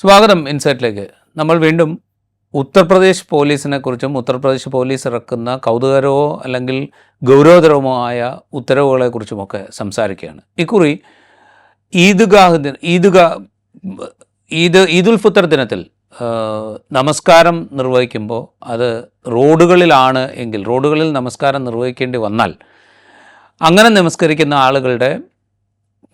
സ്വാഗതം ഇൻസൈറ്റിലേക്ക്. നമ്മൾ വീണ്ടും ഉത്തർപ്രദേശ് പോലീസിനെ കുറിച്ചും ഉത്തർപ്രദേശ് പോലീസ് ഇറക്കുന്ന കൗതുകരമോ അല്ലെങ്കിൽ ഗൗരവതരവുമോ ആയ ഉത്തരവുകളെക്കുറിച്ചുമൊക്കെ സംസാരിക്കുകയാണ്. ഇക്കുറി ഈദ്ഗാഹ് ഈദ്ഗാ ഈദ് ഈദുൽ ഫിത്തർ ദിനത്തിൽ നമസ്കാരം നിർവഹിക്കുമ്പോൾ അത് റോഡുകളിലാണ് എങ്കിൽ റോഡുകളിൽ നമസ്കാരം നിർവഹിക്കേണ്ടി വന്നാൽ അങ്ങനെ നമസ്കരിക്കുന്ന ആളുകളുടെ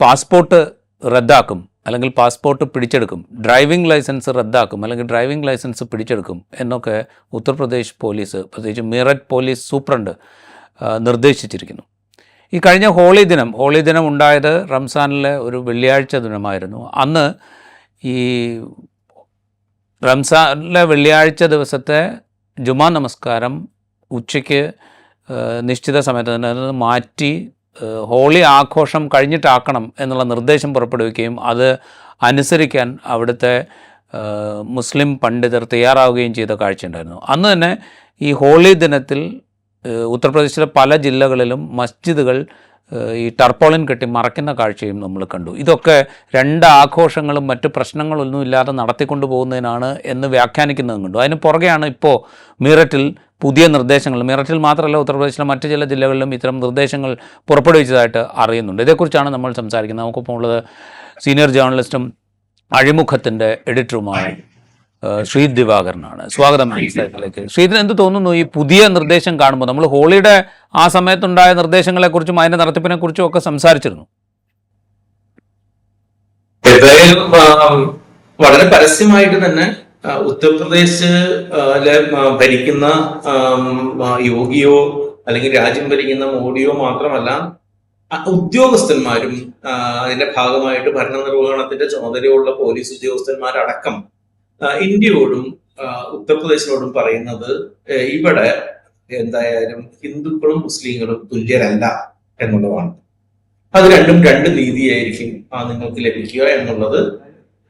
പാസ്പോർട്ട് റദ്ദാക്കും. അല്ലെങ്കിൽ പാസ്പോർട്ട് പിടിച്ചെടുക്കും ഡ്രൈവിംഗ് ലൈസൻസ് റദ്ദാക്കും അല്ലെങ്കിൽ ഡ്രൈവിംഗ് ലൈസൻസ് പിടിച്ചെടുക്കും എന്നൊക്കെ ഉത്തർപ്രദേശ് പോലീസ് പ്രത്യേകിച്ച് മീററ്റ് പോലീസ് സൂപ്രണ്ട് നിർദ്ദേശിച്ചിരിക്കുന്നു. ഈ കഴിഞ്ഞ ഹോളി ദിനം ഹോളി ദിനം ഉണ്ടായത് റംസാനിലെ ഒരു വെള്ളിയാഴ്ച ദിനമായിരുന്നു. അന്ന് ഈ റംസാനിലെ വെള്ളിയാഴ്ച ദിവസത്തെ ജുമാ നമസ്കാരം ഉച്ചയ്ക്ക് നിശ്ചിത സമയത്ത് തന്നെ മാറ്റി ഹോളി ആഘോഷം കഴിഞ്ഞിട്ടാക്കണം എന്നുള്ള നിർദ്ദേശം പുറപ്പെടുവിക്കുകയും അത് അനുസരിക്കാൻ അവിടുത്തെ മുസ്ലിം പണ്ഡിതർ തയ്യാറാവുകയും ചെയ്ത കാഴ്ചയുണ്ടായിരുന്നു അന്ന് തന്നെ ഈ ഹോളി ദിനത്തിൽ ഉത്തർപ്രദേശിലെ പല ജില്ലകളിലും മസ്ജിദുകൾ ഈ ടർപ്പോളിൻ കെട്ടി മറയ്ക്കുന്ന കാഴ്ചയും നമ്മൾ കണ്ടു. ഇതൊക്കെ രണ്ട് ആഘോഷങ്ങളും മറ്റു പ്രശ്നങ്ങളൊന്നും ഇല്ലാതെ നടത്തിക്കൊണ്ടു പോകുന്നതിനാണ് എന്ന് വ്യാഖ്യാനിക്കുന്നതും കണ്ടു. അതിന് പുറകെയാണ് ഇപ്പോൾ മീററ്റിൽ പുതിയ നിർദ്ദേശങ്ങൾ. മീററ്റിൽ മാത്രമല്ല ഉത്തർപ്രദേശിലെ മറ്റ് ചില ജില്ലകളിലും ഇത്തരം നിർദ്ദേശങ്ങൾ പുറപ്പെടുവിച്ചതായിട്ട് അറിയുന്നുണ്ട്. ഇതേക്കുറിച്ചാണ് നമ്മൾ സംസാരിക്കുന്നത്. നമുക്കിപ്പോൾ ഉള്ളത് സീനിയർ ജേർണലിസ്റ്റും അഴിമുഖത്തിന്റെ എഡിറ്ററുമായ ശ്രീ ദിവാകരനാണ്. സ്വാഗതം ഇൻസൈറ്റിലേക്ക് ശ്രീധരൻ എന്ത് തോന്നുന്നു ഈ പുതിയ നിർദ്ദേശം കാണുമ്പോൾ നമ്മൾ ഹോളിയുടെ ആ സമയത്തുണ്ടായ നിർദ്ദേശങ്ങളെക്കുറിച്ചും അതിന്റെ നടത്തിപ്പിനെ കുറിച്ചും ഒക്കെ സംസാരിച്ചിരുന്നു. വളരെ പരസ്യമായിട്ട് തന്നെ ഉത്തർപ്രദേശ് ഭരിക്കുന്ന യോഗിയോ അല്ലെങ്കിൽ രാജ്യം ഭരിക്കുന്ന മോഡിയോ മാത്രമല്ല ഉദ്യോഗസ്ഥന്മാരും അതിന്റെ ഭാഗമായിട്ട് ഭരണ നിർവഹണത്തിന്റെ ചുമതലയുള്ള പോലീസ് ഉദ്യോഗസ്ഥന്മാരടക്കം ഇന്ത്യയോടും ഉത്തർപ്രദേശിനോടും പറയുന്നത് ഇവിടെ എന്തായാലും ഹിന്ദുക്കളും മുസ്ലിങ്ങളും തുല്യരല്ല എന്നുള്ളതാണ്. അത് രണ്ടും രണ്ട് നീതിയായിരിക്കും നിങ്ങൾക്ക് ലഭിക്കുക എന്നുള്ളത്.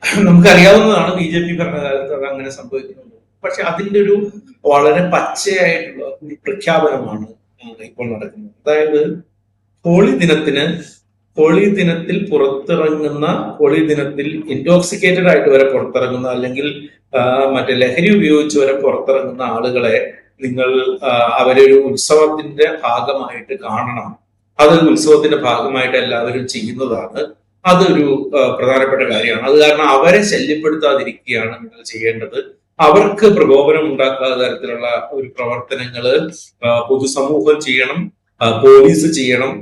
നമുക്കറിയാവുന്നതാണ് ബി ജെ പി ഭരണകാലത്ത് അത് അങ്ങനെ സംഭവിക്കുന്നുണ്ട്. പക്ഷെ അതിന്റെ ഒരു വളരെ പച്ചയായിട്ടുള്ള ഒരു പ്രഖ്യാപനമാണ് ഇപ്പോൾ നടക്കുന്നത്. അതായത് ഹോളി ദിനത്തിന് ഹോളി ദിനത്തിൽ പുറത്തിറങ്ങുന്ന ഹോളി ദിനത്തിൽ ഇൻടോക്സിക്കേറ്റഡ് ആയിട്ട് വരെ പുറത്തിറങ്ങുന്ന അല്ലെങ്കിൽ മറ്റേ ലഹരി ഉപയോഗിച്ച് വരെ പുറത്തിറങ്ങുന്ന ആളുകളെ നിങ്ങൾ അവരെ അവരൊരു ഉത്സവത്തിന്റെ ഭാഗമായിട്ട് കാണണം. അതൊരു ഉത്സവത്തിന്റെ ഭാഗമായിട്ട് എല്ലാവരും ചെയ്യുന്നതാണ്. അതൊരു പ്രധാനപ്പെട്ട കാര്യമാണ്. അത് കാരണം അവരെ ശല്യപ്പെടുത്താതിരിക്കുകയാണ് നിങ്ങൾ ചെയ്യേണ്ടത്. അവർക്ക് പ്രകോപനം ഉണ്ടാക്കാത്ത തരത്തിലുള്ള ഒരു പ്രവർത്തനങ്ങൾ പൊതുസമൂഹം ചെയ്യണം പോലീസ് ചെയ്യണം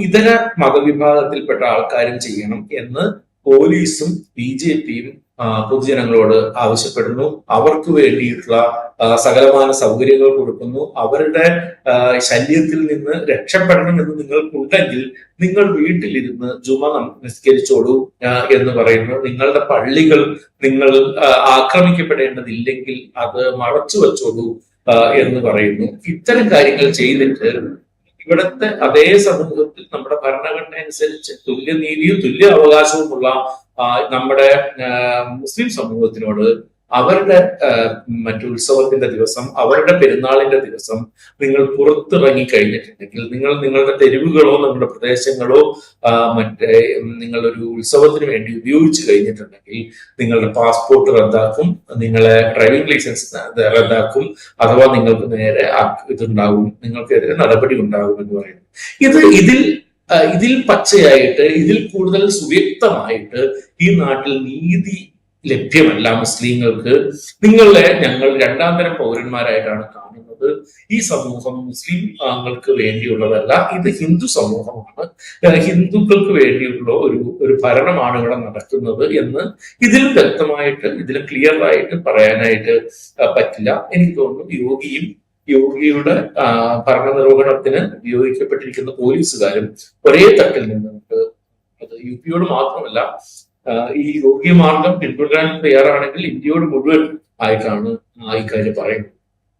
ഇതര മതവിഭാഗത്തിൽപ്പെട്ട ആൾക്കാരും ചെയ്യണം എന്ന് പോലീസും ബി ജെ പിയും പൊതുജനങ്ങളോട് ആവശ്യപ്പെടുന്നു. അവർക്ക് വേണ്ടിയിട്ടുള്ള സകലമായ സൗകര്യങ്ങൾ കൊടുക്കുന്നു. അവരുടെ ശല്യത്തിൽ നിന്ന് രക്ഷപ്പെടണം എന്ന് നിങ്ങൾക്കുണ്ടെങ്കിൽ നിങ്ങൾ വീട്ടിലിരുന്ന് ജുമ നിസ്കരിച്ചോളൂ എന്ന് പറയുന്നു. നിങ്ങളുടെ പള്ളികൾ നിങ്ങൾ ആക്രമിക്കപ്പെടേണ്ടതില്ലെങ്കിൽ അത് മറച്ചു വെച്ചോളൂ എന്ന് പറയുന്നു. ഇത്തരം കാര്യങ്ങൾ ചെയ്തിട്ട് ഇവിടുത്തെ അതേ സമൂഹത്തിൽ നമ്മുടെ ഭരണഘടന അനുസരിച്ച് തുല്യനീതിയും തുല്യ അവകാശവുമുള്ള നമ്മുടെ മുസ്ലിം സമൂഹത്തിനോട് അവരുടെ മറ്റു ഉത്സവത്തിന്റെ ദിവസം അവരുടെ പെരുന്നാളിന്റെ ദിവസം നിങ്ങൾ പുറത്തിറങ്ങി കഴിഞ്ഞിട്ടുണ്ടെങ്കിൽ നിങ്ങൾ നിങ്ങളുടെ തെരുവുകളോ നിങ്ങളുടെ പ്രദേശങ്ങളോ മറ്റേ നിങ്ങളൊരു ഉത്സവത്തിന് വേണ്ടി ഉപയോഗിച്ച് കഴിഞ്ഞിട്ടുണ്ടെങ്കിൽ നിങ്ങളുടെ പാസ്പോർട്ട് റദ്ദാക്കും നിങ്ങളെ ഡ്രൈവിംഗ് ലൈസൻസ് റദ്ദാക്കും അഥവാ നിങ്ങൾക്ക് നേരെ ഇതുണ്ടാവും നിങ്ങൾക്കെതിരെ നടപടി ഉണ്ടാകും എന്ന് പറയുന്നത് ഇത് ഇതിൽ ഇതിൽ പച്ചയായിട്ട് ഇതിൽ കൂടുതൽ സുവ്യക്തമായിട്ട് ഈ നാട്ടിൽ നീതി ലഭ്യമല്ല മുസ്ലിങ്ങൾക്ക്. നിങ്ങളെ ഞങ്ങൾ രണ്ടാം തരം പൗരന്മാരായിട്ടാണ് കാണുന്നത്. ഈ സമൂഹം മുസ്ലിം ആങ്ങൾക്ക് വേണ്ടിയുള്ളതല്ല ഇത് ഹിന്ദു സമൂഹമാണ്. ഹിന്ദുക്കൾക്ക് വേണ്ടിയുള്ള ഒരു ഒരു ഭരണമാണ് ഇവിടെ നടക്കുന്നത് എന്ന് ഇതിൽ വ്യക്തമായിട്ട് ഇതിലും ക്ലിയർ ആയിട്ട് പറയാനായിട്ട് പറ്റില്ല. എനിക്ക് തോന്നുന്നു യോഗിയും യോഗിയുടെ ഭരണനിർവഹണത്തിന് ഉപയോഗിക്കപ്പെട്ടിരിക്കുന്ന പോലീസുകാരും ഒരേ തട്ടിൽ നിന്നുകൊണ്ട് അത് യു പിയോട് മാത്രമല്ല ഈ യോഗ്യ മാർഗം പിന്തുടരാൻ തയ്യാറാണെങ്കിൽ ഇന്ത്യയോട് മുഴുവൻ ആയിട്ടാണ് ഇക്കാര്യം പറയുന്നത്.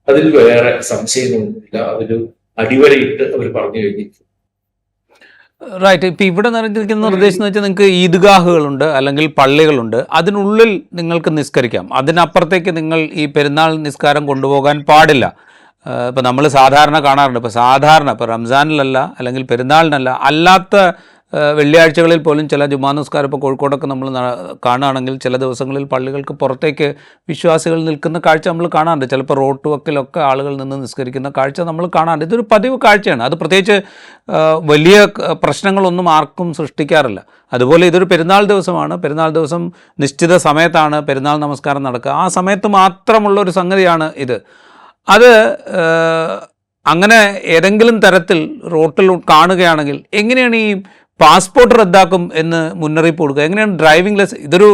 അതിൽ വേറെ സംശയമൊന്നുമില്ല. അതിൽ അടിവരയിട്ട് അവർ പറഞ്ഞു കഴിഞ്ഞിരിക്കും. റൈറ്റ് ഇപ്പം ഇവിടെ നിറഞ്ഞിരിക്കുന്ന നിർദ്ദേശം എന്ന് വെച്ചാൽ നിങ്ങൾക്ക് ഈദ്ഗാഹുകളുണ്ട് അല്ലെങ്കിൽ പള്ളികളുണ്ട്. അതിനുള്ളിൽ നിങ്ങൾക്ക് നിസ്കരിക്കാം. അതിനപ്പുറത്തേക്ക് നിങ്ങൾ ഈ പെരുന്നാൾ നിസ്കാരം കൊണ്ടുപോകാൻ പാടില്ല. ഇപ്പം നമ്മൾ സാധാരണ കാണാറുണ്ട്. ഇപ്പോൾ സാധാരണ ഇപ്പോൾ റംസാനിലല്ല അല്ലെങ്കിൽ പെരുന്നാളിനല്ല അല്ലാത്ത വെള്ളിയാഴ്ചകളിൽ പോലും ചില ജുമാ നിസ്കാരം ഇപ്പോൾ കോഴിക്കോടൊക്കെ നമ്മൾ കാണുകയാണെങ്കിൽ ചില ദിവസങ്ങളിൽ പള്ളികൾക്ക് പുറത്തേക്ക് വിശ്വാസികൾ നിൽക്കുന്ന കാഴ്ച നമ്മൾ കാണാറുണ്ട്. ചിലപ്പോൾ റോഡ് വക്കിലൊക്കെ ആളുകൾ നിന്ന് നിസ്കരിക്കുന്ന കാഴ്ച നമ്മൾ കാണാറുണ്ട്. ഇതൊരു പതിവ് കാഴ്ചയാണ്. അത് പ്രത്യേകിച്ച് വലിയ പ്രശ്നങ്ങളൊന്നും ആർക്കും സൃഷ്ടിക്കാറില്ല. അതുപോലെ ഇതൊരു പെരുന്നാൾ ദിവസമാണ്. പെരുന്നാൾ ദിവസം നിശ്ചിത സമയത്താണ് പെരുന്നാൾ നമസ്കാരം നടക്കുക. ആ സമയത്ത് മാത്രമുള്ള ഒരു സംഗതിയാണ് ഇത്. അത് അങ്ങനെ ഏതെങ്കിലും തരത്തിൽ റോട്ടിൽ കാണുകയാണെങ്കിൽ എങ്ങനെയാണ് ഈ പാസ്പോർട്ട് റദ്ദാക്കും എന്ന് മുന്നറിയിപ്പ് കൊടുക്കുക? എങ്ങനെയാണ് ഡ്രൈവിംഗ് ലൈസൻസ് ഇതൊരു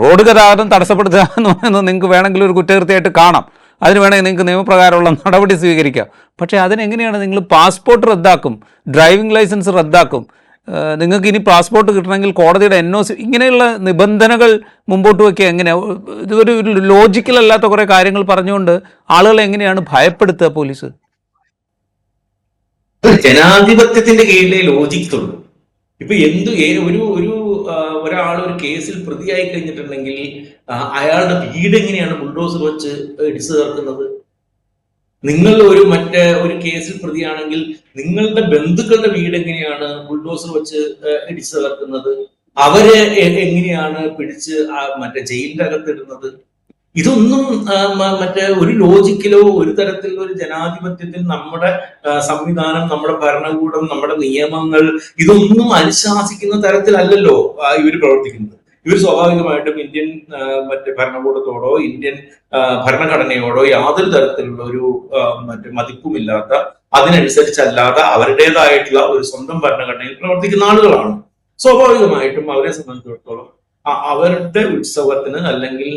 റോഡ് ഗതാഗതം തടസ്സപ്പെടുത്തുക എന്ന് പറയുന്നത് നിങ്ങൾക്ക് വേണമെങ്കിൽ ഒരു കുറ്റകൃത്യമായിട്ട് കാണാം. അതിന് വേണമെങ്കിൽ നിങ്ങൾക്ക് നിയമപ്രകാരമുള്ള നടപടി സ്വീകരിക്കാം. പക്ഷേ അതിനെങ്ങനെയാണ് നിങ്ങൾ പാസ്പോർട്ട് റദ്ദാക്കും ഡ്രൈവിംഗ് ലൈസൻസ് റദ്ദാക്കും നിങ്ങൾക്ക് ഇനി പാസ്പോർട്ട് കിട്ടണമെങ്കിൽ കോടതിയുടെ എൻ ഒ സി ഇങ്ങനെയുള്ള നിബന്ധനകൾ മുമ്പോട്ട് വയ്ക്കുക എങ്ങനെ ഇതൊരു ലോജിക്കൽ അല്ലാത്ത കുറേ കാര്യങ്ങൾ പറഞ്ഞുകൊണ്ട് ആളുകളെ എങ്ങനെയാണ് ഭയപ്പെടുത്തുക പോലീസ്? ജനാധിപത്യത്തിന്റെ കീഴിലെ ലോജിക് ഉള്ളൂ ഇപ്പൊ എന്തു ഒരു ഒരു ഒരാൾ ഒരു കേസിൽ പ്രതിയായി കഴിഞ്ഞിട്ടുണ്ടെങ്കിൽ അയാളുടെ വീട് എങ്ങനെയാണ് ബുൾഡോസർ വെച്ച് ഇടിച്ചു തീർക്കുന്നത്? നിങ്ങൾ ഒരു മറ്റേ ഒരു കേസിൽ പ്രതിയാണെങ്കിൽ നിങ്ങളുടെ ബന്ധുക്കളുടെ വീട് എങ്ങനെയാണ് ബുൾഡോസർ വെച്ച് ഇടിച്ചു തകർക്കുന്നത്? അവരെ എങ്ങനെയാണ് പിടിച്ച് മറ്റേ ജയിലിന്റെ അകത്തിടുന്നത് ഇതൊന്നും മറ്റേ ഒരു ലോജിക്കിലോ ഒരു തരത്തിലുള്ള ഒരു ജനാധിപത്യത്തിൽ നമ്മുടെ സംവിധാനം നമ്മുടെ ഭരണകൂടം നമ്മുടെ നിയമങ്ങൾ ഇതൊന്നും അനുശാസിക്കുന്ന തരത്തിലല്ലല്ലോ ഇവർ പ്രവർത്തിക്കുന്നത്. ഇവർ സ്വാഭാവികമായിട്ടും ഇന്ത്യൻ മറ്റേ ഭരണകൂടത്തോടോ ഇന്ത്യൻ ഭരണഘടനയോടോ യാതൊരു തരത്തിലുള്ള ഒരു മറ്റേ മതിപ്പുമില്ലാത്ത അതിനനുസരിച്ചല്ലാതെ അവരുടേതായിട്ടുള്ള ഒരു സ്വന്തം ഭരണഘടനയിൽ പ്രവർത്തിക്കുന്ന ആളുകളാണ്. സ്വാഭാവികമായിട്ടും അവരെ സംബന്ധിച്ചിടത്തോളം അവരുടെ ഉത്സവത്തിന് അല്ലെങ്കിൽ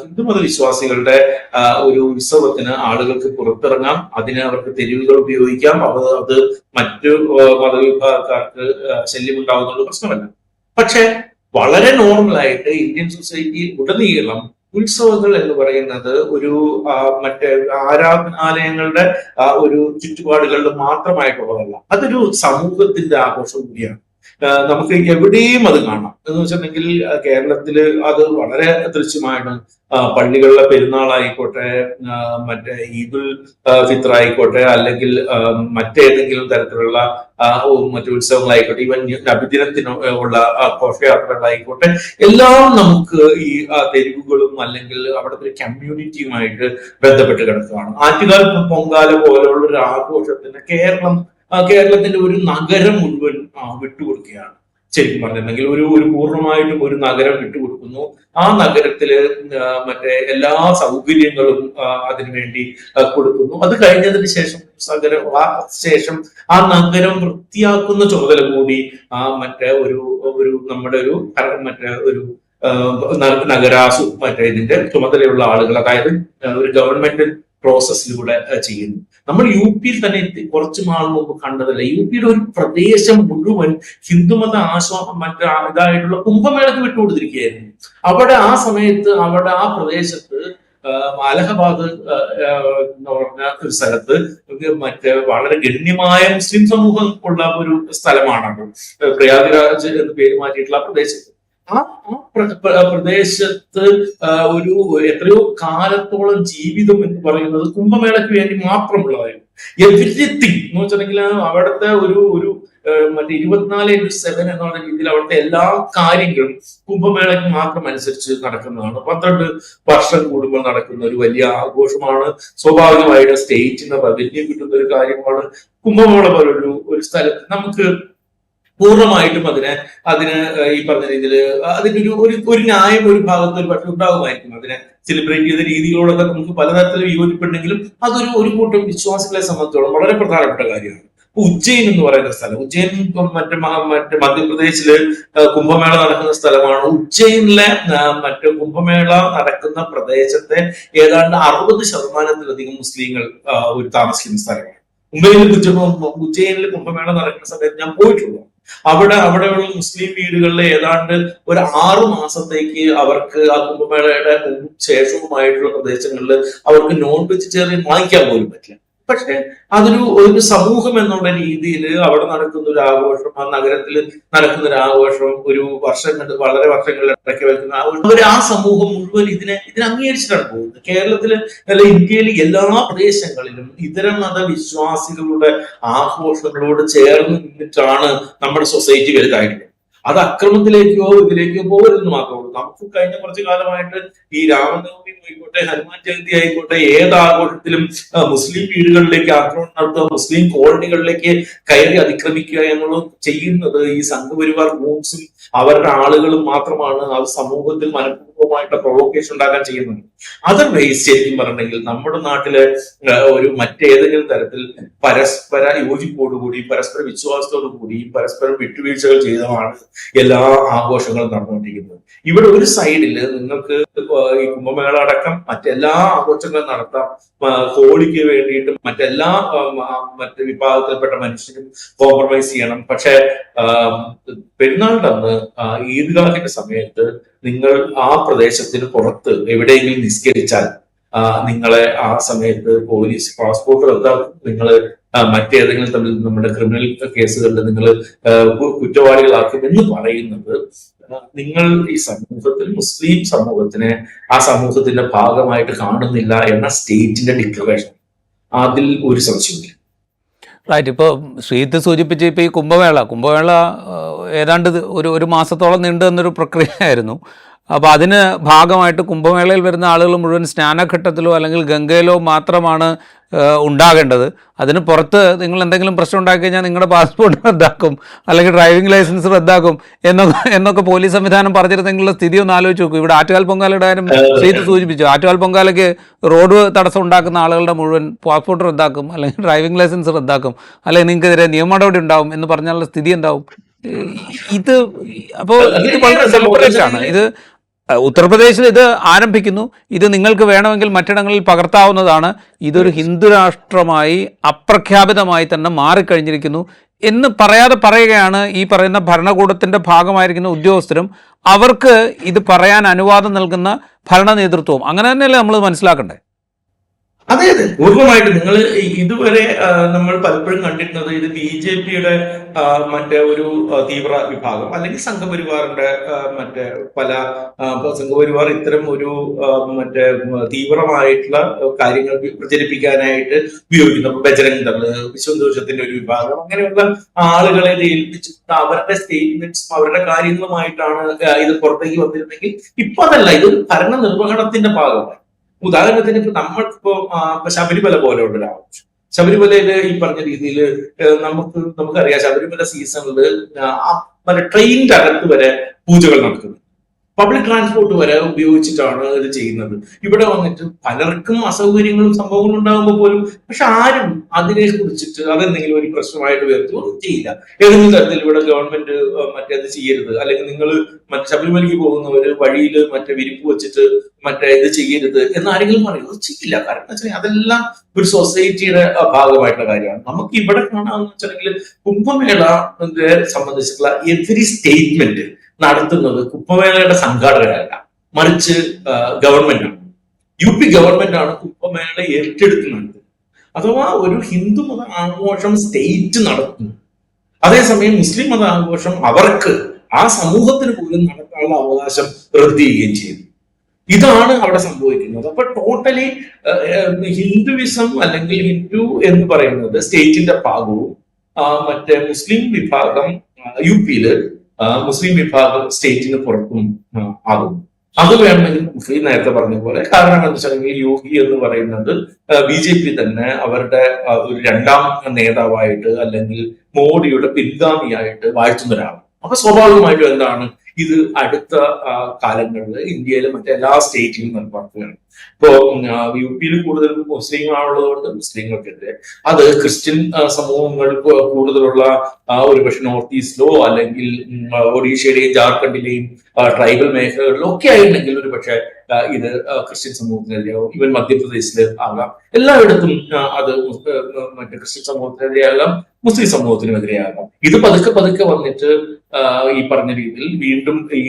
ഹിന്ദുമത വിശ്വാസികളുടെ ഒരു ഉത്സവത്തിന് ആളുകൾക്ക് പുറത്തിറങ്ങാം. അതിന് അവർക്ക് തെരുവുകൾ ഉപയോഗിക്കാം. അവർ അത് മറ്റു മതവിഭാഗക്കാർക്ക് ശല്യമുണ്ടാവുന്ന പ്രശ്നമല്ല. പക്ഷെ വളരെ നോർമലായിട്ട് ഇന്ത്യൻ സൊസൈറ്റിയിൽ ഉടനീളം ഉത്സവങ്ങൾ എന്ന് പറയുന്നത് ഒരു മറ്റേ ആരാധനാലയങ്ങളുടെ ഒരു ചുറ്റുപാടുകളിൽ മാത്രമായിട്ടുള്ളതല്ല. അതൊരു സമൂഹത്തിന്റെ ആഘോഷം കൂടിയാണ്. നമുക്ക് എവിടെയും അത് കാണാം. എന്ന് വെച്ചിട്ടുണ്ടെങ്കിൽ കേരളത്തിൽ അത് വളരെ ദൃശ്യമാണ് പള്ളികളിലെ പെരുന്നാളായിക്കോട്ടെ മറ്റേ ഈദുൽ ഫിത്ര ആയിക്കോട്ടെ അല്ലെങ്കിൽ മറ്റേതെങ്കിലും തരത്തിലുള്ള മറ്റു ഉത്സവങ്ങളായിക്കോട്ടെ ഈവൻ നബിദിനത്തിന് ഉള്ള ഘോഷയാത്രകളായിക്കോട്ടെ എല്ലാം നമുക്ക് ഈ തെരുവുകളും അല്ലെങ്കിൽ അവിടുത്തെ ഒരു കമ്മ്യൂണിറ്റിയുമായിട്ട് ബന്ധപ്പെട്ട് കിടക്കുകയാണ്. ആറ്റുകാൽ പൊങ്കാല പോലെയുള്ള ഒരു ആഘോഷത്തിന് കേരളം കേരളത്തിന്റെ ഒരു നഗരം മുഴുവൻ വിട്ടുകൊടുക്കുകയാണ്. ശരിക്കും പറഞ്ഞിട്ടുണ്ടെങ്കിൽ ഒരു ഒരു പൂർണമായിട്ടും ഒരു നഗരം വിട്ടുകൊടുക്കുന്നു. ആ നഗരത്തിൽ മറ്റേ എല്ലാ സൗകര്യങ്ങളും അതിനുവേണ്ടി കൊടുക്കുന്നു. അത് കഴിഞ്ഞതിന് ശേഷം നഗരം ആ ശേഷം ആ നഗരം വൃത്തിയാക്കുന്ന ചുമതല കൂടി ആ മറ്റേ ഒരു ഒരു നമ്മുടെ ഒരു മറ്റേ ഒരു നഗരാസു മറ്റേ ഇതിന്റെ ചുമതലയുള്ള ആളുകൾ അതായത് ഒരു ഗവൺമെന്റ് പ്രോസസ്സിലൂടെ ചെയ്യുന്നു. നമ്മൾ യു പിയിൽ തന്നെ കുറച്ച് നാൾ മുമ്പ് കണ്ടതല്ല? യു പിയുടെ ഒരു പ്രദേശം മുഴുവൻ ഹിന്ദുമത ആശ്വാസം മറ്റേ ഇതായിട്ടുള്ള കുംഭമേളക്ക് വിട്ടുകൊടുത്തിരിക്കുകയായിരുന്നു. അവിടെ ആ സമയത്ത് അവിടെ ആ പ്രദേശത്ത് അലഹബാദ് എന്ന് പറഞ്ഞ ഒരു സ്ഥലത്ത് മറ്റേ വളരെ ഗണ്യമായ മുസ്ലിം സമൂഹം ഉള്ള ഒരു സ്ഥലമാണ് പ്രയാഗ്രാജ് എന്ന് പേര് മാറ്റിയിട്ടുള്ള പ്രദേശത്ത്. ആ? ആ പ്ര- പ്ര- പ്രദേശത്ത് ഒരു എത്രയോ കാലത്തോളം ജീവിതം എന്ന് പറയുന്നത് കുംഭമേളയ്ക്ക് വേണ്ടി മാത്രമുള്ളതായിരുന്നു. എവരിത്തിങ് എന്ന് വെച്ചിട്ടുണ്ടെങ്കിൽ അവിടുത്തെ ഒരു ഒരു മറ്റേ ഇരുപത്തിനാല് ഇന്റു സെവൻ എന്നുള്ള രീതിയിൽ അവിടുത്തെ എല്ലാ കാര്യങ്ങളും കുംഭമേളയ്ക്ക് മാത്രം അനുസരിച്ച് നടക്കുന്നതാണ്. പന്ത്രണ്ട് വർഷം കൂടുമ്പോൾ നടക്കുന്ന ഒരു വലിയ ആഘോഷമാണ്. സ്വാഭാവികമായിട്ട് സ്റ്റേറ്റിന് റവന്യൂ കിട്ടുന്ന ഒരു കാര്യമാണ് കുംഭമേള പോലൊരു ഒരു സ്ഥലത്ത് നമുക്ക് പൂർണമായിട്ടും അതിനെ അതിന് ഈ പറഞ്ഞ രീതിയിൽ അതിനൊരു ഒരു ഒരു ന്യായം ഒരു ഭാഗത്ത് ഒരു പക്ഷെ ഉണ്ടാകുമായിരിക്കും അതിനെ സെലിബ്രേറ്റ് ചെയ്ത രീതികളോടൊക്കെ നമുക്ക് പലതരത്തിൽ വിയോജിപ്പുണ്ടെങ്കിലും അതൊരു ഒരു കൂട്ടം വിശ്വാസികളെ സംബന്ധിച്ചോളം വളരെ പ്രധാനപ്പെട്ട കാര്യമാണ്. ഉജ്ജയിൻ എന്ന് പറയുന്ന സ്ഥലം ഉജ്ജയിൻ മറ്റേ മറ്റേ മധ്യപ്രദേശിൽ കുംഭമേള നടക്കുന്ന സ്ഥലമാണ്. ഉജ്ജയിനിലെ മറ്റു കുംഭമേള നടക്കുന്ന പ്രദേശത്തെ ഏതാണ്ട് അറുപത് ശതമാനത്തിലധികം മുസ്ലിങ്ങൾ ഒരു താമസിക്കുന്ന സ്ഥലമാണ്. മുംബൈയിൽ ഉജ്ജയിനിൽ കുംഭമേള നടക്കുന്ന സമയത്ത് ഞാൻ പോയിട്ടുള്ളൂ. അവിടെ അവിടെയുള്ള മുസ്ലിം വീടുകളിലെ ഏതാണ്ട് ഒരു ആറു മാസത്തേക്ക് അവർക്ക് ആ കുംഭമേളയുടെ ശേഷവുമായിട്ടുള്ള പ്രദേശങ്ങളിൽ അവർക്ക് നോൺ വെജിറ്റേറിയൻ വാങ്ങിക്കാൻ പോലും പറ്റില്ല. പക്ഷെ അതൊരു ഒരു സമൂഹം എന്നുള്ള രീതിയിൽ അവിടെ നടക്കുന്ന ഒരു ആഘോഷം ആ നഗരത്തിൽ നടക്കുന്ന ഒരു ആഘോഷം ഒരു വർഷം കണ്ട് വളരെ വർഷങ്ങളിൽ ഇടയ്ക്ക് വരുന്ന ആഘോഷം അവർ ആ സമൂഹം മുഴുവൻ ഇതിനെ ഇതിനെ അംഗീകരിച്ചിട്ടാണ് പോകുന്നത്. കേരളത്തിൽ അല്ല ഇന്ത്യയിലെ എല്ലാ പ്രദേശങ്ങളിലും ഇതര മതവിശ്വാസികളുടെ ആഘോഷങ്ങളോട് ചേർന്ന് നിന്നിട്ടാണ് നമ്മുടെ സൊസൈറ്റി വലുതായിട്ടുള്ളത്. അത് അക്രമത്തിലേക്കോ ഇതിലേക്കോ പോകരുതെന്ന് മാത്രമുള്ളൂ നമുക്ക് കഴിഞ്ഞ കുറച്ചു കാലമായിട്ട് ഈ രാമനവമി ആയിക്കോട്ടെ ഹനുമാൻ ജയന്തി ആയിക്കോട്ടെ ഏത് ആഘോഷത്തിലും മുസ്ലിം വീടുകളിലേക്ക് ആക്രമണം നടത്തുക മുസ്ലിം കോളനികളിലേക്ക് കയറി അതിക്രമിക്കുക എന്നുള്ളത് ചെയ്യുന്നത് ഈ സംഘപരിവാർ ഗ്രൂപ്പ്സും അവരുടെ ആളുകളും മാത്രമാണ്. ആ സമൂഹത്തിൽ മനഃപൂർവമായിട്ട് പ്രൊവോക്കേഷൻ ഉണ്ടാക്കാൻ ചെയ്യുന്നത് അതർവൈസ് ശരിക്കും പറഞ്ഞെങ്കിൽ നമ്മുടെ നാട്ടിലെ ഒരു മറ്റേതെങ്കിലും തരത്തിൽ പരസ്പര യോജിപ്പോടുകൂടി പരസ്പര വിശ്വാസത്തോടു കൂടി പരസ്പരം വിട്ടുവീഴ്ചകൾ ചെയ്തതാണ് എല്ലാ ആഘോഷങ്ങളും നടന്നുകൊണ്ടിരിക്കുന്നത്. ഇവിടെ ഒരു സൈഡിൽ നിങ്ങൾക്ക് ഈ കുംഭമേള അടക്കം മറ്റെല്ലാ ആഘോഷങ്ങളും നടത്താം. ഹോളിക്ക് വേണ്ടിയിട്ട് മറ്റെല്ലാ മറ്റ് വിഭാഗത്തിൽപ്പെട്ട മനുഷ്യരും കോംപ്രമൈസ് ചെയ്യണം. പക്ഷെ പെരുന്നാളിന്റെ അന്ന് ഈദ്ഗാഹിന്റെ സമയത്ത് നിങ്ങൾ ആ പ്രദേശത്തിന് പുറത്ത് എവിടെയെങ്കിലും നിസ്കരിച്ചാൽ നിങ്ങളെ ആ സമയത്ത് പോലീസ് പാസ്പോർട്ട് റദ്ദാക്കും നിങ്ങൾ മറ്റേതെങ്കിലും തമ്മിൽ നമ്മുടെ ക്രിമിനൽ കേസുകളിൽ നിങ്ങൾ കുറ്റവാളികളാക്കും എന്ന് പറയുന്നത് നിങ്ങൾ ഈ സമൂഹത്തിൽ മുസ്ലിം സമൂഹത്തിനെ ആ സമൂഹത്തിന്റെ ഭാഗമായിട്ട് കാണുന്നില്ല എന്ന സ്റ്റേറ്റിന്റെ ഡിക്ലറേഷൻ. അതിൽ ഒരു സംശയമില്ല റൈറ്റ് ഇപ്പോൾ ശ്രീത്ത് സൂചിപ്പിച്ച് ഇപ്പോൾ ഈ കുംഭമേള കുംഭമേള ഏതാണ്ട് ഒരു ഒരു മാസത്തോളം നീണ്ടു നിന്നൊരു പ്രക്രിയയായിരുന്നു. അപ്പോൾ അതിന് ഭാഗമായിട്ട് കുംഭമേളയിൽ വരുന്ന ആളുകൾ മുഴുവൻ സ്നാനഘട്ടത്തിലോ അല്ലെങ്കിൽ ഗംഗയിലോ മാത്രമാണ് ഉണ്ടാകേണ്ടത്. അതിന് പുറത്ത് നിങ്ങൾ എന്തെങ്കിലും പ്രശ്നം ഉണ്ടാക്കി കഴിഞ്ഞാൽ നിങ്ങളുടെ പാസ്പോർട്ട് റദ്ദാക്കും അല്ലെങ്കിൽ ഡ്രൈവിംഗ് ലൈസൻസ് റദ്ദാക്കും എന്നൊക്കെ എന്നൊക്കെ പോലീസ് സംവിധാനം പറഞ്ഞിരുന്നെങ്കിലുള്ള സ്ഥിതി ഒന്ന് ആലോചിച്ച് നോക്കൂ. ഇവിടെ ആറ്റുകാൽ പൊങ്കാലയുടെ കാര്യം ചെയ്ത് സൂചിപ്പിച്ചു. ആറ്റുകാൽ പൊങ്കാലയ്ക്ക് റോഡ് തടസ്സം ഉണ്ടാക്കുന്ന ആളുകളുടെ മുഴുവൻ പാസ്പോർട്ട് റദ്ദാക്കും അല്ലെങ്കിൽ ഡ്രൈവിംഗ് ലൈസൻസ് റദ്ദാക്കും അല്ലെങ്കിൽ നിങ്ങൾക്കെതിരെ നിയമ നടപടി ഉണ്ടാവും എന്ന് പറഞ്ഞാലുള്ള സ്ഥിതി എന്താവും? ഇത് അപ്പോൾ ഇത് വളരെ സെപ്പറേറ്റ് ആണ് ഇത് ഉത്തർപ്രദേശിൽ ഇത് ആരംഭിക്കുന്നു. ഇത് നിങ്ങൾക്ക് വേണമെങ്കിൽ മറ്റിടങ്ങളിൽ പകർത്താവുന്നതാണ്. ഇതൊരു ഹിന്ദുരാഷ്ട്രമായി അപ്രഖ്യാപിതമായി തന്നെ മാറിക്കഴിഞ്ഞിരിക്കുന്നു. എന്ന് പറയാതെ പറയുകയാണ് ഈ പറയുന്ന ഭരണകൂടത്തിന്റെ ഭാഗമായിരിക്കുന്ന ഉദ്യോഗസ്ഥരും. അവർക്ക് ഇത് പറയാൻ അനുവാദം നൽകുന്ന ഭരണ നേതൃത്വവും. അങ്ങനെ തന്നെയല്ലേ നമ്മൾ മനസ്സിലാക്കണ്ടേ? അതെ അതെ. പൂർണമായിട്ട് നിങ്ങൾ ഇതുവരെ നമ്മൾ പലപ്പോഴും കണ്ടിരുന്നത് ഇത് ബി ജെ പിയുടെ മറ്റേ ഒരു തീവ്ര വിഭാഗം അല്ലെങ്കിൽ സംഘപരിവാറിന്റെ മറ്റേ പല സംഘപരിവാർ ഇത്തരം ഒരു മറ്റേ തീവ്രമായിട്ടുള്ള കാര്യങ്ങൾ പ്രചരിപ്പിക്കാനായിട്ട് ഉപയോഗിക്കുന്നു. ബജരംഗ് ദൾ വിശ്വദോഷത്തിന്റെ ഒരു വിഭാഗം അങ്ങനെയുള്ള ആളുകളെ ഏൽപ്പിച്ച് അവരുടെ സ്റ്റേറ്റ്മെന്റ്സും അവരുടെ കാര്യങ്ങളുമായിട്ടാണ് ഇത് പുറത്തേക്ക് വന്നിരുന്നെങ്കിൽ ഇപ്പൊ അതല്ല ഇത് ഭരണ നിർവഹണത്തിന്റെ ഭാഗമായി ഉദാഹരണത്തിന് ഇപ്പൊ നമ്മൾ ഇപ്പോ ശബരിമല പോലെ ഒരു ആഘോഷം ശബരിമലയിൽ ഈ പറഞ്ഞ രീതിയിൽ നമുക്ക് നമുക്കറിയാം ശബരിമല സീസണിൽ മറ്റേ ട്രെയിനിന്റെ അകത്ത് വരെ പൂജകൾ നടക്കുന്നു. പബ്ലിക് ട്രാൻസ്പോർട്ട് വരെ ഉപയോഗിച്ചിട്ടാണ് ഇത് ചെയ്യുന്നത്. ഇവിടെ വന്നിട്ട് പലർക്കും അസൗകര്യങ്ങളും സംഭവങ്ങളും ഉണ്ടാകുമ്പോൾ പോലും പക്ഷെ ആരും അതിനെ കുറിച്ചിട്ട് അതെന്തെങ്കിലും ഒരു പ്രശ്നമായിട്ട് വരുത്തി ഒന്നും ചെയ്യില്ല. ഏതെങ്കിലും തരത്തിൽ ഇവിടെ ഗവൺമെന്റ് മറ്റേ അത് ചെയ്യരുത്. അല്ലെങ്കിൽ നിങ്ങൾ മറ്റേ ശബരിമലയ്ക്ക് പോകുന്നവര് വഴിയിൽ മറ്റേ വിരിപ്പ് വെച്ചിട്ട് മറ്റേ ഇത് ചെയ്യരുത് എന്ന് ആരെങ്കിലും പറയും. അത് ചെയ്യില്ല. കാരണം വെച്ചാൽ അതെല്ലാം ഒരു സൊസൈറ്റിയുടെ ഭാഗമായിട്ടുള്ള കാര്യമാണ്. നമുക്ക് ഇവിടെ കാണാമെന്ന് വെച്ചിട്ടുണ്ടെങ്കിൽ കുംഭമേള സംബന്ധിച്ചിട്ടുള്ള എവരി സ്റ്റേറ്റ്മെന്റ് നടത്തുന്നത് കുംഭമേളയുടെ സംഘാടകരല്ല. മറിച്ച് ഗവൺമെന്റ് ആണ് യു പി ഗവൺമെന്റ് ആണ് കുംഭമേള ഏറ്റെടുത്ത് നടത്തുന്നത് അഥവാ ഒരു ഹിന്ദു മത ആഘോഷം സ്റ്റേറ്റ് നടത്തുന്നു അതേസമയം മുസ്ലിം മത ആഘോഷം അവർക്ക് ആ സമൂഹത്തിന് പോലും നടത്താനുള്ള അവകാശം റദ്ദ് ചെയ്യുകയും ചെയ്തു ഇതാണ് അവിടെ സംഭവിക്കുന്നത്. അപ്പൊ ടോട്ടലി ഹിന്ദുവിസം അല്ലെങ്കിൽ ഹിന്ദു എന്ന് പറയുന്നത് സ്റ്റേറ്റിന്റെ ഭാഗവും മറ്റേ മുസ്ലിം വിഭാഗം യു പിയിൽ മുസ്ലിം വിഭാഗം സ്റ്റേറ്റിന് പുറത്തും ആകുന്നു. അത് വേണമെങ്കിൽ മുസ്ലിം നേരത്തെ പറഞ്ഞ പോലെ കാരണം എന്താ വെച്ചിട്ടുണ്ടെങ്കിൽ യോഗി എന്ന് പറയുന്നത് ബി ജെ പി തന്നെ അവരുടെ ഒരു രണ്ടാം നേതാവായിട്ട് അല്ലെങ്കിൽ മോഡിയുടെ പിൻഗാമിയായിട്ട് വാഴ്ത്തുന്ന ഒരാളാണ്. അപ്പൊ സ്വാഭാവികമായിട്ടും എന്താണ്? ഇത് അടുത്ത കാലങ്ങളിൽ ഇന്ത്യയിലെ മറ്റെല്ലാ സ്റ്റേറ്റിലും നടപ്പാക്കുകയാണ്. ഇപ്പോ യു പിയിൽ കൂടുതൽ മുസ്ലിങ്ങളാണുള്ളത് കൊണ്ട് മുസ്ലിങ്ങൾക്കെതിരെ അത് ക്രിസ്ത്യൻ സമൂഹങ്ങൾ കൂടുതലുള്ള ആ, ഒരു പക്ഷെ നോർത്ത് ഈസ്റ്റിലോ അല്ലെങ്കിൽ ഒഡീഷയിലെയും ജാർഖണ്ഡിലെയും ട്രൈബൽ മേഖലകളിലോ ഒക്കെ ആയിട്ടുണ്ടെങ്കിൽ ഒരു പക്ഷേ ഇത് ക്രിസ്ത്യൻ സമൂഹത്തിനെതിരെയാവും ഇവൻ മധ്യപ്രദേശിൽ ആകാം. എല്ലായിടത്തും അത് മറ്റേ ക്രിസ്ത്യൻ സമൂഹത്തിനെതിരെയാകാം മുസ്ലിം സമൂഹത്തിനുമെതിരെയാകാം ഇത് പതുക്കെ പതുക്കെ വന്നിട്ട് ഈ പറഞ്ഞ രീതിയിൽ വീണ്ടും ഈ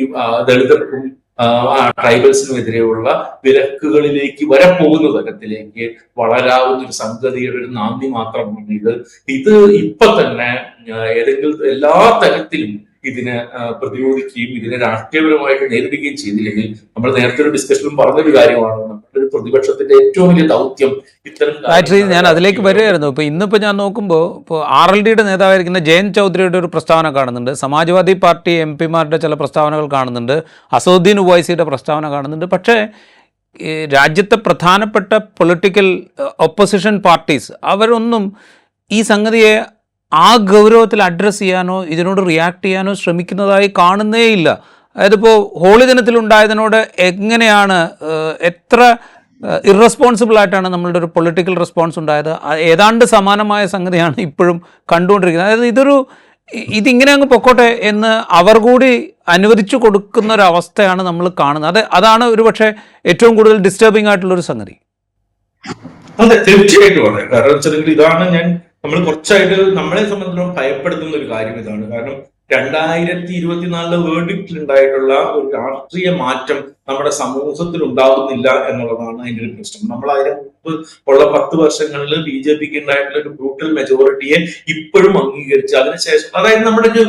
ദളിതർക്കും ട്രൈബൽസിനുമെതിരെയുള്ള വിലക്കുകളിലേക്ക് വരെ പോകുന്ന തരത്തിലേക്ക് വളരാവുന്ന ഒരു സംഗതിയുടെ ഒരു നാന്ദി മാത്രമാണ് ഇത്. ഇത് ഇപ്പൊ തന്നെ ഏതെങ്കിലും എല്ലാ തരത്തിലും ഇതിനെ പ്രതിരോധിക്കുകയും ഇതിനെ രാഷ്ട്രീയപരമായിട്ട് നേരിടുകയും ചെയ്തില്ലെങ്കിൽ നമ്മൾ നേരത്തെ ഒരു ഡിസ്കഷനിലും പറഞ്ഞൊരു കാര്യമാണ്. ഒരു പ്രതിപക്ഷത്തിന്റെ ഏറ്റവും വലിയ ദൗത്യം ഇത്തരം ഞാൻ അതിലേക്ക് വരികയായിരുന്നു. ഇപ്പൊ ഇന്നിപ്പോ ഞാൻ നോക്കുമ്പോൾ ഇപ്പോൾ ആർ എൽ ഡിയുടെ നേതാവായിരിക്കുന്ന ജയൻ ചൗധരിയുടെ ഒരു പ്രസ്താവന കാണുന്നുണ്ട്. സമാജ്വാദി പാർട്ടി എം പിമാരുടെ ചില പ്രസ്താവനകൾ കാണുന്നുണ്ട്. അസോദ്ദീൻ ഉവൈസിയുടെ പ്രസ്താവന കാണുന്നുണ്ട്. പക്ഷേ രാജ്യത്തെ പ്രധാനപ്പെട്ട പൊളിറ്റിക്കൽ ഒപ്പോസിഷൻ പാർട്ടീസ് അവരൊന്നും ഈ സംഗതിയെ ആ ഗൗരവത്തിൽ അഡ്രസ്സ് ചെയ്യാനോ ഇതിനോട് റിയാക്ട് ചെയ്യാനോ ശ്രമിക്കുന്നതായി കാണുന്നേയില്ല. അതായത് ഇപ്പോൾ ഹോളി ദിനത്തിലുണ്ടായതിനോട് എങ്ങനെയാണ് എത്ര ഇറസ്പോൺസിബിൾ ആയിട്ടാണ് നമ്മളുടെ ഒരു പൊളിറ്റിക്കൽ റെസ്പോൺസ് ഉണ്ടായത്? ഏതാണ്ട് സമാനമായ സംഗതിയാണ് ഇപ്പോഴും കണ്ടുകൊണ്ടിരിക്കുന്നത്. അതായത് ഇതൊരു ഇതിങ്ങനെ അങ്ങ് പൊക്കോട്ടെ എന്ന് അവർ കൂടി അനുവദിച്ചു കൊടുക്കുന്ന ഒരു അവസ്ഥയാണ് നമ്മൾ കാണുന്നത്. അത് അതാണ് ഒരു പക്ഷേ ഏറ്റവും കൂടുതൽ ഡിസ്റ്റർബിംഗ് ആയിട്ടുള്ള ഒരു സംഗതി. അതെ തീർച്ചയായിട്ടും അതെ. കാരണം വെച്ചിട്ടുണ്ടെങ്കിൽ ഇതാണ് ഞാൻ നമ്മൾ കുറച്ചായിട്ട് നമ്മളെ സംബന്ധിച്ചിടത്തോളം ഭയപ്പെടുത്തുന്ന ഒരു കാര്യം ഇതാണ്. കാരണം രണ്ടായിരത്തി ഇരുപത്തിനാലിലെ വേർഡിക്റ്റിൽ ഉണ്ടായിട്ടുള്ള ഒരു രാഷ്ട്രീയ മാറ്റം നമ്മുടെ സമൂഹത്തിൽ ഉണ്ടാകുന്നില്ല എന്നുള്ളതാണ് അതിന്റെ ഒരു പ്രശ്നം. നമ്മൾ അതിന് മുമ്പ് ഉള്ള പത്ത് വർഷങ്ങളിൽ ബി ജെ പിക്ക് ഉണ്ടായിട്ടുള്ള ഒരു ബ്രൂട്ടൽ മെജോറിറ്റിയെ ഇപ്പോഴും അംഗീകരിച്ച് അതിനുശേഷം അതായത് നമ്മുടെ ഒരു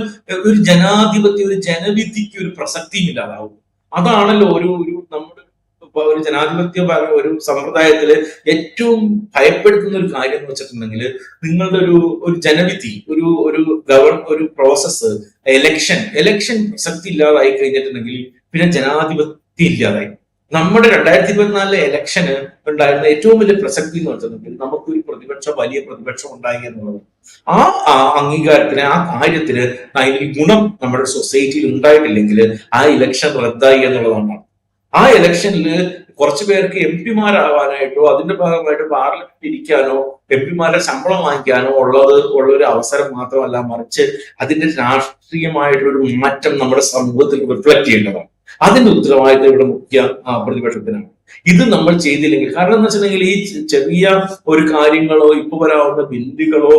ഒരു ജനാധിപത്യ ഒരു ജനവിധിക്ക് ഒരു പ്രസക്തിയും ഇല്ലാതാവും അതാണല്ലോ ഒരു ഒരു നമ്മുടെ ഒരു ജനാധിപത്യ ഒരു സമ്പ്രദായത്തിൽ ഏറ്റവും ഭയപ്പെടുത്തുന്ന ഒരു കാര്യം എന്ന് വെച്ചിട്ടുണ്ടെങ്കിൽ നിങ്ങളുടെ ഒരു ഒരു ജനവിധി ഒരു ഒരു ഗവൺ ഒരു പ്രോസസ്സ് എലക്ഷൻ എലക്ഷൻ പ്രസക്തി ഇല്ലാതായി കഴിഞ്ഞിട്ടുണ്ടെങ്കിൽ പിന്നെ ജനാധിപത്യം ഇല്ലാതായി. നമ്മുടെ രണ്ടായിരത്തി ഇരുപത്തിനാലിലെ ഇലക്ഷന് ഉണ്ടായിരുന്ന ഏറ്റവും വലിയ പ്രസക്തി എന്ന് വെച്ചിട്ടുണ്ടെങ്കിൽ നമുക്കൊരു പ്രതിപക്ഷം വലിയ പ്രതിപക്ഷം ഉണ്ടായി എന്നുള്ളത്. ആ അംഗീകാരത്തിന് ആ കാര്യത്തിന് ഗുണം നമ്മുടെ സൊസൈറ്റിയിൽ ഉണ്ടായിട്ടില്ലെങ്കിൽ ആ ഇലക്ഷൻ റദ്ദായി എന്നുള്ളതാണ്. ആ ഇലക്ഷനിൽ കുറച്ചു പേർക്ക് എം പിമാരാവാനായിട്ടോ അതിന്റെ ഭാഗമായിട്ട് പാർലമെന്റ് ഇരിക്കാനോ എം പിമാരുടെ ശമ്പളം വാങ്ങിക്കാനോ ഉള്ളത് ഉള്ള ഒരു അവസരം മാത്രമല്ല മറിച്ച് അതിന്റെ രാഷ്ട്രീയമായിട്ടുള്ള ഒരു മാറ്റം നമ്മുടെ സമൂഹത്തിൽ റിഫ്ലക്ട് ചെയ്യേണ്ടതാണ്. അതിന്റെ ഉത്തരവാദിത്തം ഇവിടെ മുഖ്യ പ്രതിപക്ഷത്തിനാണ്. ഇത് നമ്മൾ ചെയ്തില്ലെങ്കിൽ കാരണം എന്ന് വെച്ചിട്ടുണ്ടെങ്കിൽ ഈ ചെറിയ ഒരു കാര്യങ്ങളോ ഇപ്പൊ വരാവുന്ന ബിന്ദുകളോ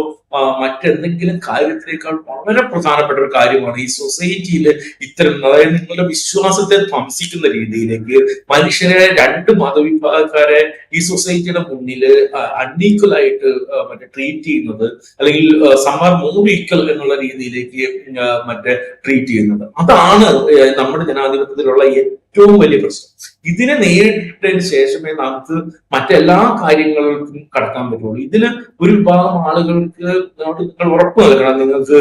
മറ്റെന്തെങ്കിലും കാര്യത്തിനേക്കാൾ വളരെ പ്രധാനപ്പെട്ട ഒരു കാര്യമാണ് ഈ സൊസൈറ്റിയിൽ ഇത്തരം അതായത് നിങ്ങളുടെ വിശ്വാസത്തെ ധ്വംസിക്കുന്ന രീതിയിലേക്ക് മനുഷ്യരെ രണ്ട് മതവിഭാഗക്കാരെ ഈ സൊസൈറ്റിയുടെ മുന്നിൽ അൺഈക്വൽ ആയിട്ട് മറ്റേ ട്രീറ്റ് ചെയ്യുന്നത് അല്ലെങ്കിൽ സമ്മർ മോർ ഈക്വൽ എന്നുള്ള രീതിയിലേക്ക് മറ്റേ ട്രീറ്റ് ചെയ്യുന്നത്. അതാണ് നമ്മുടെ ജനാധിപത്യത്തിലുള്ള ഏറ്റവും വലിയ പ്രശ്നം. ഇതിനെ നേരിട്ടതിന് ശേഷമേ നമുക്ക് മറ്റെല്ലാ കാര്യങ്ങൾക്കും കടക്കാൻ പറ്റുള്ളൂ. ഇതിന് ഒരു വിഭാഗം ആളുകൾക്ക് നിങ്ങൾ ഉറപ്പ് നൽകണം. നിങ്ങൾക്ക്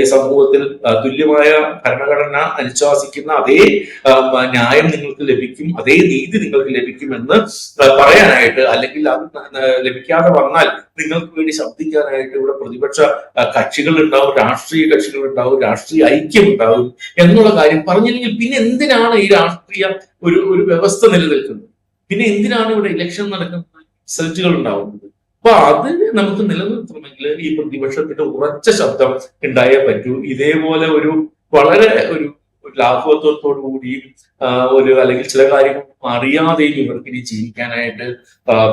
ഈ സമൂഹത്തിൽ തുല്യമായ ഭരണഘടന അനുശാസിക്കുന്ന അതേ ന്യായം നിങ്ങൾക്ക് ലഭിക്കും അതേ നീതി നിങ്ങൾക്ക് ലഭിക്കുമെന്ന് പറയാനായിട്ട് അല്ലെങ്കിൽ അത് ലഭിക്കാതെ വന്നാൽ നിങ്ങൾക്ക് വേണ്ടി ശബ്ദിക്കാനായിട്ട് ഇവിടെ പ്രതിപക്ഷ കക്ഷികൾ ഉണ്ടാവും രാഷ്ട്രീയ കക്ഷികൾ ഉണ്ടാവും രാഷ്ട്രീയ ഐക്യം ഉണ്ടാവും എന്നുള്ള കാര്യം പറഞ്ഞില്ലെങ്കിൽ പിന്നെ എന്തിനാണ് ഈ രാഷ്ട്രീയ ഒരു ഒരു വ്യവസ്ഥ നിലനിൽക്കുന്നത് പിന്നെ എന്തിനാണ് ഇവിടെ ഇലക്ഷൻ നടക്കുന്നത്? സെർച്ചുകൾ ഉണ്ടാവുന്നത്. അപ്പൊ അത് നമുക്ക് നിലനിർത്തണമെങ്കിൽ ഈ പ്രതിപക്ഷത്തിന്റെ ഉറച്ച ശബ്ദം ഉണ്ടായേ പറ്റൂ. ഇതേപോലെ ഒരു വളരെ ഒരു ലാഘവത്വത്തോടു കൂടിയും ഒരു അല്ലെങ്കിൽ ചില കാര്യങ്ങൾ അറിയാതെയും ഇവർക്ക് ഇനി ജീവിക്കാനായിട്ട്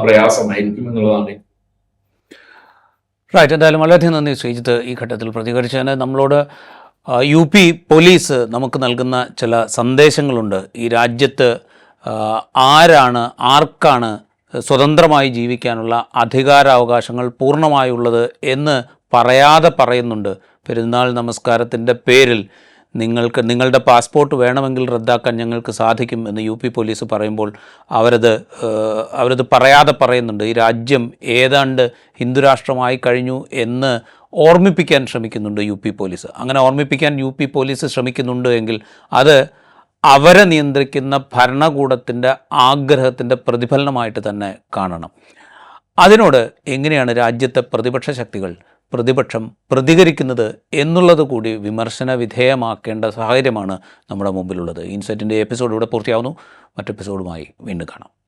പ്രയാസമായിരിക്കും എന്നുള്ളതാണ്. റൈറ്റ് എന്തായാലും വളരെയധികം നന്ദി ശ്രീജിത്ത് ഈ ഘട്ടത്തിൽ പ്രതികരിച്ചതിന്. നമ്മളോട് യു പി പോലീസ് നമുക്ക് നൽകുന്ന ചില സന്ദേശങ്ങളുണ്ട്. ഈ രാജ്യത്ത് ആരാണ് ആർക്കാണ് സ്വതന്ത്രമായി ജീവിക്കാനുള്ള അധികാരാവകാശങ്ങൾ പൂർണമായുള്ളത് എന്ന് പറയാതെ പറയുന്നുണ്ട്. പെരുന്നാൾ നമസ്കാരത്തിന്റെ പേരിൽ നിങ്ങൾക്ക് നിങ്ങളുടെ പാസ്പോർട്ട് വേണമെങ്കിൽ റദ്ദാക്കാൻ ഞങ്ങൾക്ക് സാധിക്കും എന്ന് യു പി പോലീസ് പറയുമ്പോൾ അവരത് അവരത് പറയാതെ പറയുന്നുണ്ട്. ഈ രാജ്യം ഏതാണ്ട് ഹിന്ദുരാഷ്ട്രമായി കഴിഞ്ഞു എന്ന് ഓർമ്മിപ്പിക്കാൻ ശ്രമിക്കുന്നുണ്ട് യു പി പോലീസ്. അങ്ങനെ ഓർമ്മിപ്പിക്കാൻ യു പി പോലീസ് ശ്രമിക്കുന്നുണ്ട് എങ്കിൽ അത് അവരെ നിയന്ത്രിക്കുന്ന ഭരണകൂടത്തിന്റെ ആഗ്രഹത്തിന്റെ പ്രതിഫലനമായിട്ട് തന്നെ കാണണം. അതിനോട് എങ്ങനെയാണ് രാജ്യത്തെ പ്രതിപക്ഷ ശക്തികൾ പ്രതിപക്ഷം പ്രതികരിക്കുന്നത് എന്നുള്ളത് കൂടി വിമർശന വിധേയമാക്കേണ്ട സാഹചര്യമാണ് നമ്മുടെ മുമ്പിലുള്ളത്. ഇൻസൈറ്റിന്റെ എപ്പിസോഡ് ഇവിടെ പൂർത്തിയാവുന്നു. മറ്റെപ്പിസോഡുമായി വീണ്ടും കാണാം.